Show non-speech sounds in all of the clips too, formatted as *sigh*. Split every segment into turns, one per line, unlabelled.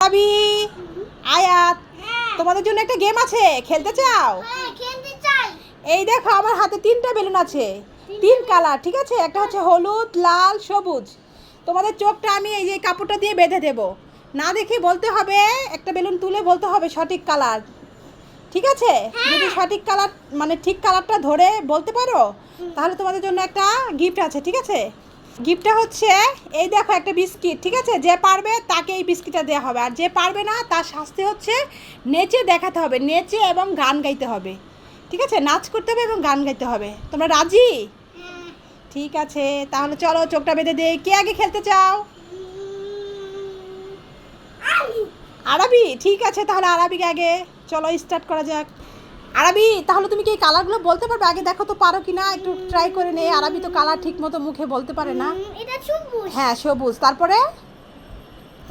আবি আয়াত তোমাদের জন্য একটা গেম আছে খেলতে চাও?
হ্যাঁ
এই দেখো আমার হাতে তিনটা বেলুন আছে তিন কালার ঠিক আছে? একটা হচ্ছে হলুদ লাল সবুজ। তোমাদের চোখটা আমি এই যে কাপড়টা দিয়ে বেঁধে দেব। না দেখে বলতে হবে একটা বেলুন তুলে বলতে হবে সঠিক কালার। ঠিক আছে? যদি সঠিক কালার মানে ঠিক কালারটা ধরে বলতে পারো তাহলে তোমাদের জন্য একটা গিফট আছে ঠিক আছে? গিফটটা হচ্ছে এই দেখো একটা বিস্কিট ঠিক আছে? যে পারবে তাকে এই বিস্কিটটা দেওয়া হবে। আর যে পারবে না তার শাস্তি হচ্ছে নেচে দেখাতে হবে নেচে এবং গান গাইতে হবে। ঠিক আছে? নাচ করতে হবে এবং গান গাইতে হবে। তোমরা রাজি? ঠিক আছে তাহলে চলো চোখটা বেঁধে দে কে আগে খেলতে চাও? আরবি? ঠিক আছে তাহলে আরবিকে আগে। চলো স্টার্ট করা যাক। আরবি তাহলে তুমি কি এই কালারগুলো বলতে পারবে? আগে দেখো তো পারো কি না একটু ট্রাই করে নে। আরবি তো কালার ঠিক মতো মুখে বলতে পারে না।
এটা সবুজ।
হ্যাঁ সবুজ। তারপরে?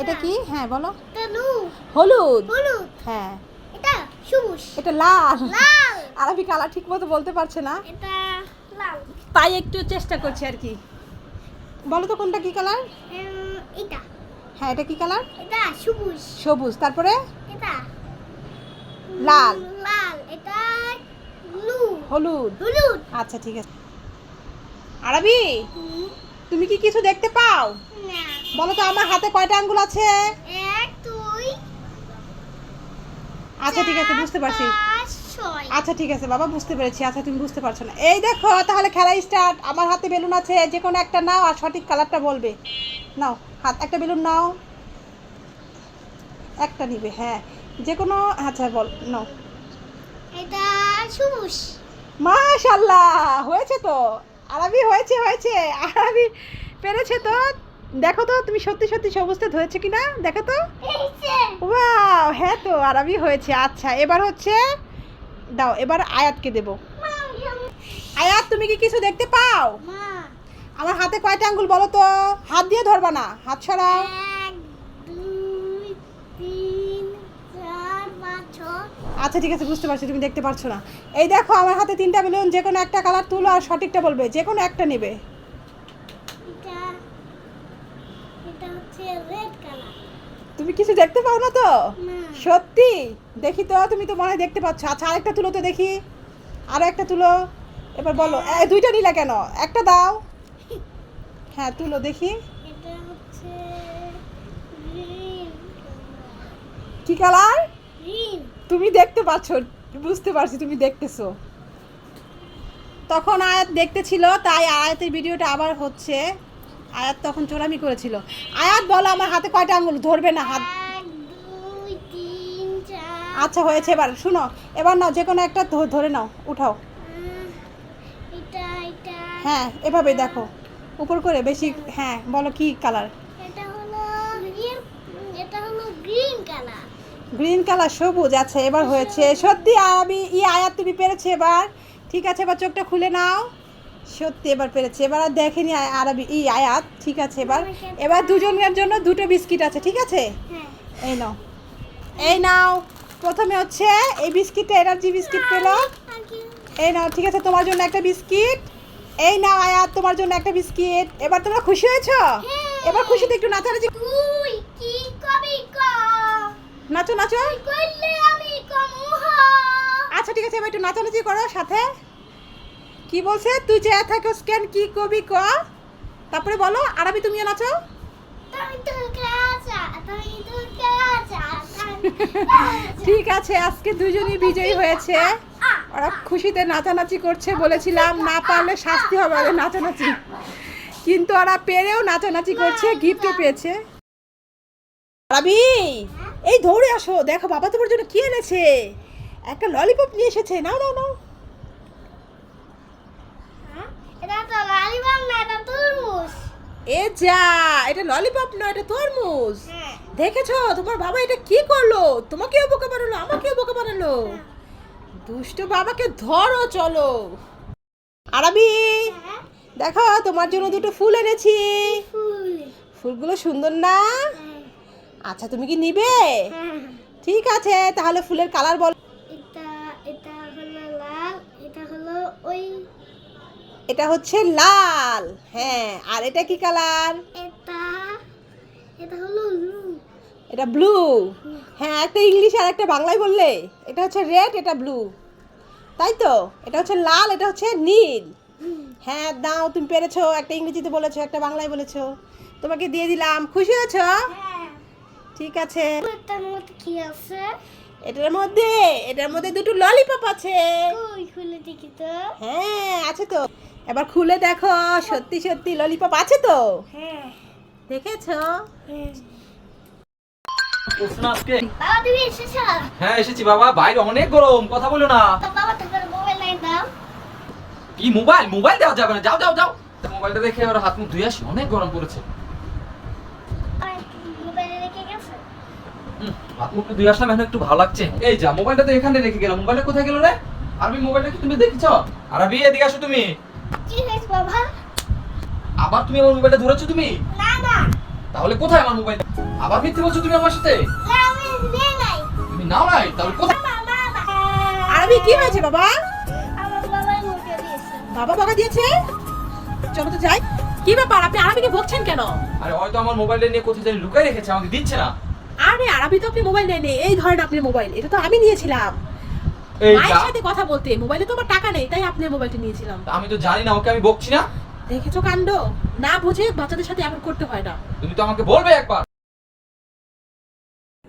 এটা কি? হ্যাঁ বলো। হলুদ।
হলুদ।
হ্যাঁ।
এটা সবুজ।
এটা লাল।
লাল।
আরবি কালার ঠিক মতো বলতে পারছে না।
এটা লাল।
তাই একটু চেষ্টা করছি আর কি। বলো তো কোনটা কি কালার?
এটা।
হ্যাঁ এটা কি কালার?
এটা সবুজ।
সবুজ। তারপরে?
এটা।
লাল।
এটা
হলুদ।
হলুদ?
আচ্ছা ঠিক আছে। আরবি তুমি কি কিছু দেখতে পাও?
না।
বলো তো আমার হাতে কয়টা আঙ্গুল আছে?
এক দুই
আচ্ছা ঠিক আছে বুঝতে পারছি। আচ্ছা ঠিক আছে বাবা বুঝতে পেরেছি। আচ্ছা তুমি বুঝতে পারছ না। এই দেখো তাহলে খেলা স্টার্ট আমার হাতে বেলুন আছে যে কোনো একটা নাও আর সঠিক কালারটা বলবে। নাও হাত একটা বেলুন নাও। একটা নিবে হ্যাঁ। যে কোনো আচ্ছা বল নাও।
এটা সবুজ
মাশাল্লাহ হয়েছে তো। আরবি হয়েছে হয়েছে। আরবি পেরেছে তো। দেখো তো তুমি সত্যি সত্যি সবুজটা ধরেছে কিনা? দেখো তো। ওয়াও হ্যাঁ তো আরবি হয়েছে। আচ্ছা এবার হচ্ছে দাও এবার আয়াতকে দেব। আয়াত তুমি কি কিছু দেখতে পাও? আমার হাতে কয়টা আঙ্গুল বলো তো? হাত দিয়ে ধরবা না হাত সরাও
এক দুই তিন চার পাঁচ ছয়
আচ্ছা ঠিক আছে বুঝতে পারছি তুমি দেখতে পারছ না। এই দেখো আমার হাতে তিনটা বেলুন যে কোনো একটা কালার তুলো আর সঠিকটা বলবে যে কোনো একটা নেবে। তুমি কিছু দেখতে পাও না তো? সত্যি? দেখি তো তুমি তো মনে হয় দেখতে পাচ্ছ। আচ্ছা আরেকটা তুলো তো দেখি। আরও একটা তুলো। এবার বলো দুইটা নিলা কেন? একটা দাও। *laughs* হ্যাঁ তুলো দেখি। কি কালার? তুমি দেখতে পাচ্ছ বুঝতে পারছি তুমি দেখতেছো। তখন আয়াত দেখতে ছিল তাই আয়াতের ভিডিওটা আবার হচ্ছে। আয়াত তখন চোরামি করেছিল। আয়াত বলো আমার হাতে কয়টা আঙুল? ধরবে না হাত আচ্ছা হয়েছে এবার শুনো। এবার নাও যে কোনো একটা ধরে নাও উঠাও। হ্যাঁ এভাবে দেখো। উপর করে বেশি হ্যাঁ বলো কি কালার
এটা হলো গ্রিন এটা হলো গ্রিন কালার
গ্রিন কালার সবুজ আছে এবার হয়েছে। সত্যি আমি ই আয়াত তুমি পেরেছে এবার। ঠিক আছে এবার চোখটা খুলে নাও। সত্যি এবার পেরেছে। এবার আর দেখেনি আরবি ই আয়াত। ঠিক আছে এবার। এবার দুজনের জন্য দুটো বিস্কিট আছে ঠিক আছে?
হ্যাঁ।
এই নাও। এই নাও। প্রথমে হচ্ছে এই বিস্কিটটা এনার্জি বিস্কিট পেল। এই নাও ঠিক আছে তোমার জন্য একটা বিস্কিট। এই নাও আয়াত তোমার জন্য একটা বিস্কিট। এবার তোমরা খুশি হয়েছো?
হ্যাঁ।
এবার খুশিতে একটু নাচানাচি নাচো নাচো। আচ্ছা ঠিক আছে এবার একটু নাচানাচি করো সাথে। কি বলছে? তুই চেয়ে থাকো স্ক্যান কি কবি ক? তারপরে বলো আরবি তুমিও নাচো। ঠিক আছে আজকে দুজনই বিজয়ী হয়েছে। ওরা খুশিতে নাচানাচি করছে বলেছিলাম না পারলে শাস্তি হবে ওদের নাচানাচি। কিন্তু ওরা পেরেও নাচানাচি করছে গিফটও পেয়েছে। আরবি! এই দৌড়ে আসো দেখো বাবা তোমার জন্য কি এনেছে। একটা ললিপপ নিয়ে এসেছে নাও নাও নাও।
না এটা
এ যা এটা ললিপপ নয় এটা তরমুজ।
হ্যাঁ।
দেখেছ তোমার বাবা এটা কি করল? তোমাকেও বোকা বানালো আমাকেও বোকা বানালো। দুষ্ট বাবাকে ধরো চলো। আরবি
হ্যাঁ।
দেখো তোমার জন্য দুটো ফুল এনেছি। ফুলগুলো সুন্দর না?
হ্যাঁ।
আচ্ছা তুমি কি নিবে? ঠিক আছে তাহলে ফুলের কালার বল।
এটা এটা হলো লাল এটা হলো ওই।
এটা হচ্ছে লাল হ্যাঁ আর এটা কি কালার?
এটা এটা হলো ব্লু।
এটা ব্লু। হ্যাঁ একটা ইংলিশ আর একটা বাংলায় বললে এটা হচ্ছে রেড এটা ব্লু। তাই তো? এটা হচ্ছে লাল এটা হচ্ছে নীল। হ্যাঁ দাও তুমি পেরেছ একটা ইংরেজিতে বলেছ একটা বাংলায় বলেছ। তোমাকে দিয়ে দিলাম। খুশি হয়েছো?
হ্যাঁ।
ঠিক আছে?
এটার মধ্যে কি আছে?
এটার মধ্যে এটার মধ্যে দুটো ললিপপ আছে।
ওই খুলে দেখি তো।
হ্যাঁ আছে তো। এবার খুলে দেখো সত্যি সত্যি ললিপপ আছে তো?
হ্যাঁ।
দেখেছ?
হ্যাঁ। বাবা তুমি এসেছ?
হ্যাঁ এসেছি বাবা। বাইরে অনেক গরম কথা বলো না।
বাবা তোমার মোবাইল নাই দাও
কি মোবাইল মোবাইল দেওয়া যাবে না। যাও যাও যাও। তা মোবাইলটা দেখে এবার হাত মুখ ধুয়ে আসি। অনেক গরম পড়েছে
আর মোবাইলে রেখে গেছে
মুখ ধুয়ে আসলাম এখন একটু ভালো লাগছে। এই যা মোবাইলটা তো এখানে রেখে গেলাম। মোবাইলটা কোথায় গেল রে? আরবি মোবাইলটা কি তুমি দেখেছ? আরবি এদিকে আসো তুমি।
কি হয়েছে বাবা?
আবার তুমি আমার মোবাইলটা ধরেছো তুমি?
না না।
তাহলে কোথায় আমার মোবাইল? আবার মিথ্যে বলছো তুমি আমার সাথে?
না আমি নেই নাই।
তুমি নাও নাই? তাহলে কোথায়?
বাবা
আরবি কি হয়েছে বাবা?
আমার বাবাই মুখে দিয়েছে।
বাবা বাবা দিয়েছে? চলো তো যাই। কি ব্যাপার? আপনি আরবিকে বকছেন কেন?
আরে হয়তো আমার মোবাইলটা নিয়ে কোথায় জানি লুকাই রেখেছে আমাকে দিচ্ছে না।
আরে আরবি তো আপনি মোবাইল নেই এই ধরেন আপনি মোবাইল এটা তো আমি নিয়েছিলাম। মায়ের সাথে কথা বলতে মোবাইলে তো আমার টাকা নেই তাই আপনি মোবাইলটা নিয়েছিলাম।
আমি তো জানি না ওকে আমি বকছি না।
দেখেছ কাণ্ড? না বুঝে বাচ্চাদের সাথে এমন করতে হয় না।
তুমি তো আমাকে বলবে একবার।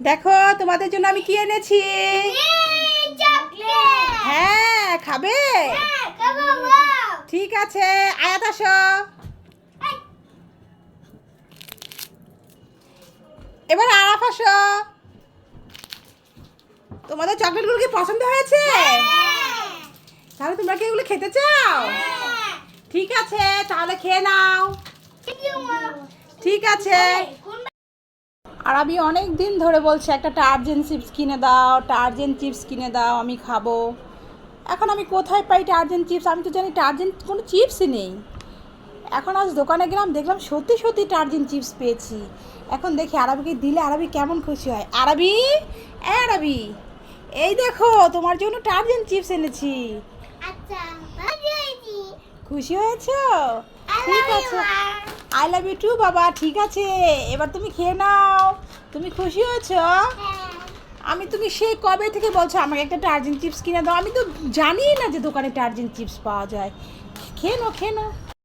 দেখো তোমাদের জন্য আমি কি এনেছি? হ্যাঁ খাবে? ঠিক আছে আয়াত আসো। এবার আসো তোমাদের চকলেটগুলো কি পছন্দ হয়েছে? তাহলে তোমরা কি এগুলো খেতে চাও? ঠিক আছে তাহলে খেয়ে নাও। ঠিক আছে। আর আমি অনেক দিন ধরে বলছি একটা টার্জেন চিপস কিনে দাও টার্জেন চিপস কিনে দাও আমি খাব। এখন আমি কোথায় পাই টার্জেন চিপস? আমি তো জানি টার্জেন কোনো চিপসই নেই। এখন আজ দোকানে গেলাম দেখলাম সত্যি সত্যি টার্জিন চিপস পেয়েছি। এখন দেখি আরবিকে দিলে আরবি কেমন খুশি হয়। আরবি? এ আরবি এই দেখো তোমার জন্য টার্জিন চিপস এনেছি।
আচ্ছা
খুশি হয়েছো? ঠিক আছে। আই লাভ ইউ টু বাবা ঠিক আছে। এবার তুমি খেয়ে নাও। তুমি খুশি হয়েছো?
হ্যাঁ।
আমি তুমি সেই কবে থেকে বলছো আমাকে একটা টার্জেন চিপস কিনে দাও? আমি তো জানি না যে দোকানে টার্জিন চিপস পাওয়া যায়। খেয়ে নাও খেয়ে নাও।